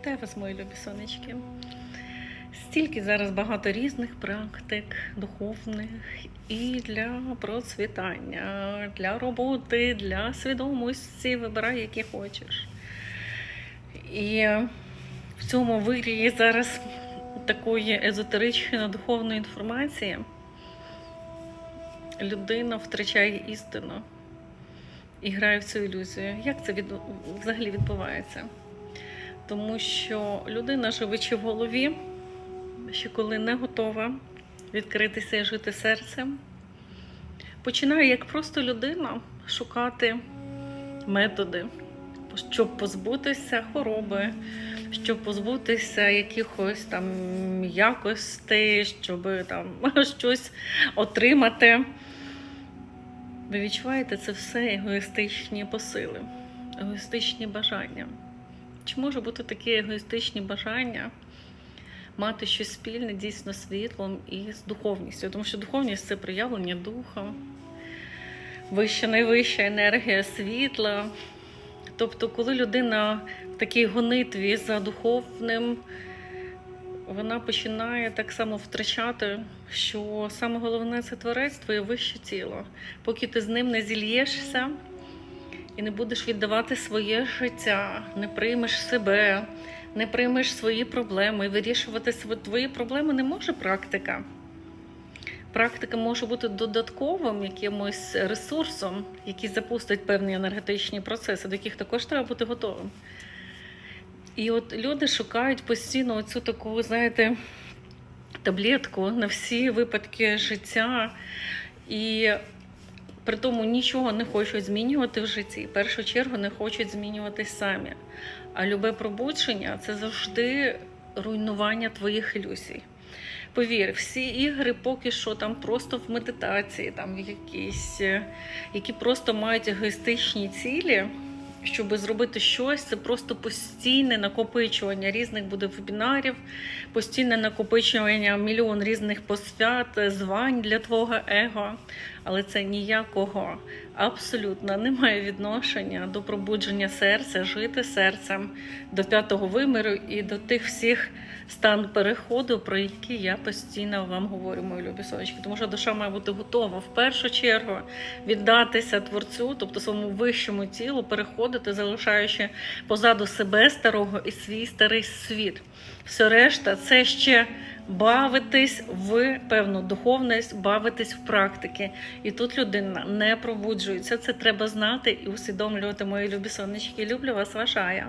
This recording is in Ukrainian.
Вітаю вас, мої любі сонечки. Стільки зараз багато різних практик духовних і для процвітання, для роботи, для свідомості. Вибирай, які хочеш. І в цьому вирії зараз такої езотеричної духовної інформації людина втрачає істину і грає в цю ілюзію. Як це від... взагалі відбувається? Тому що людина, живучи в голові, ще коли не готова відкритися і жити серцем, починає як просто людина шукати методи, щоб позбутися хвороби, щоб позбутися якихось там якостей, щоб там щось отримати. Ви відчуваєте це все егоїстичні посили, егоїстичні бажання. Чи може бути такі егоїстичні бажання мати щось спільне дійсно з світлом і з духовністю? Тому що духовність це проявлення духа, вища, найвища енергія світла. Тобто, коли людина в такій гонитві за духовним, вона починає так само втрачати, що саме головне це творець, твоє вище тіло. Поки ти з ним не зільєшся і не будеш віддавати своє життя, не приймеш себе, не приймеш свої проблеми, і вирішувати твої проблеми не може практика. Практика може бути додатковим якимось ресурсом, який запустить певні енергетичні процеси, до яких також треба бути готовим. І от люди шукають постійно цю таку, знаєте, таблетку на всі випадки життя. І при тому нічого не хочуть змінювати в житті. В першу чергу не хочуть змінювати самі. А любе пробудження це завжди руйнування твоїх ілюзій. Повір, всі ігри поки що там просто в медитації, там якісь, е, які просто мають егоїстичні цілі, щоб зробити щось, це просто постійне накопичування різних буде вебінарів, постійне накопичування мільйон різних посвят, звань для твого его. Але це ніякого абсолютно не має відношення до пробудження серця, жити серцем, до п'ятого виміру і до тих всіх стан переходу, про які я постійно вам говорю, мої любі сонечки. Тому що душа має бути готова в першу чергу віддатися творцю, тобто своєму вищому тілу, переходити, залишаючи позаду себе старого і свій старий світ. Все решта це ще бавитись в певну духовність, бавитись в практики. І тут людина не пробуджується. Це треба знати і усвідомлювати, мої любі сонечки. Люблю вас, ваша Ая.